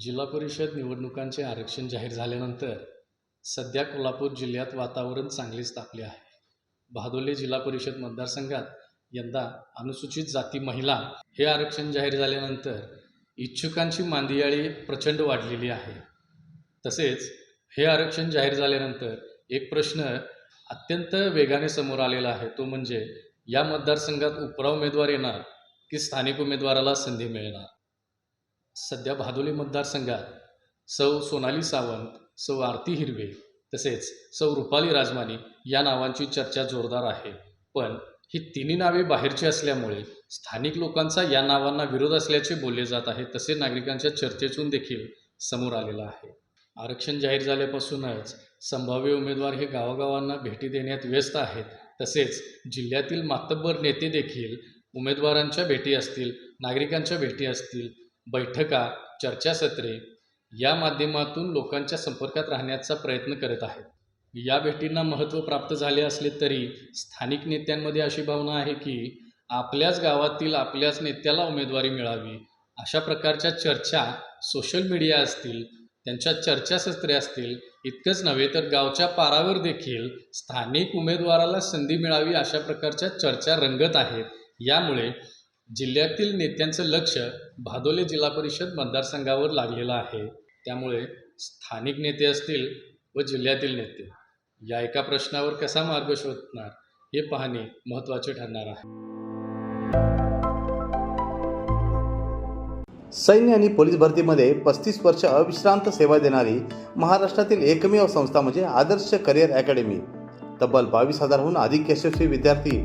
जिल्हा परिषद निवडणुकांचे आरक्षण जाहीर झाल्यानंतर सध्या कोल्हापूर जिल्ह्यात वातावरण चांगलेच तापले आहे. भादोली जिल्हा परिषद मतदारसंघात यंदा अनुसूचित जाती महिला हे आरक्षण जाहीर झाल्यानंतर इच्छुकांची मांदियाळी प्रचंड वाढलेली आहे. तसेच हे आरक्षण जाहीर झाल्यानंतर एक प्रश्न अत्यंत वेगाने समोर आलेला आहे. तो म्हणजे या मतदारसंघात उपरा उमेदवार येणार की स्थानिक उमेदवाराला संधी मिळणार? सध्या भादोली मतदारसंघात सौ सोनाली सावंत सौ आरती हिरवे तसेच सौ रुपाली राजमानी या नावांची चर्चा जोरदार आहे. पण ही तिन्ही नावे बाहेरची असल्यामुळे स्थानिक लोकांचा या नावांना विरोध असल्याचे बोलले जात आहे तसे नागरिकांच्या चर्चेतून देखील समोर आलेलं आहे. आरक्षण जाहीर झाल्यापासूनच संभाव्य उमेदवार हे गावागावांना भेटी देण्यात व्यस्त आहेत. तसेच जिल्ह्यातील मातब्बर नेते देखील उमेदवारांच्या भेटी असतील नागरिकांच्या भेटी असतील बैठका चर्चासत्रे या माध्यमातून लोकांच्या संपर्कात राहण्याचा प्रयत्न करत आहेत. या भेटींना महत्त्व प्राप्त झाले असले तरी स्थानिक नेत्यांमध्ये अशी भावना आहे की आपल्याच गावातील आपल्याच नेत्याला उमेदवारी मिळावी. अशा प्रकारच्या चर्चा सोशल मीडिया असतील त्यांच्या चर्चासत्रे असतील इतकंच नव्हे तर गावच्या पारावर देखील स्थानिक उमेदवाराला संधी मिळावी अशा प्रकारच्या चर्चा रंगत आहेत. यामुळे जिल्ह्यातील नेत्यांचं लक्ष भादोले जिल्हा परिषद मतदारसंघावर लागलेलं आहे. त्यामुळे स्थानिक नेते असतील व जिल्ह्यातील नेते या एका प्रश्नावर कसा मार्ग शोधणार हे पाहणे महत्त्वाचे ठरणार आहे. सैन्य आणि पोलीस भरतीमध्ये पस्तीस वर्ष अविश्रांत सेवा देणारी महाराष्ट्रातील एकमेव संस्था म्हणजे आदर्श करिअर अकॅडमी. तब्बल बावीस हजारहून अधिक यशस्वी विद्यार्थी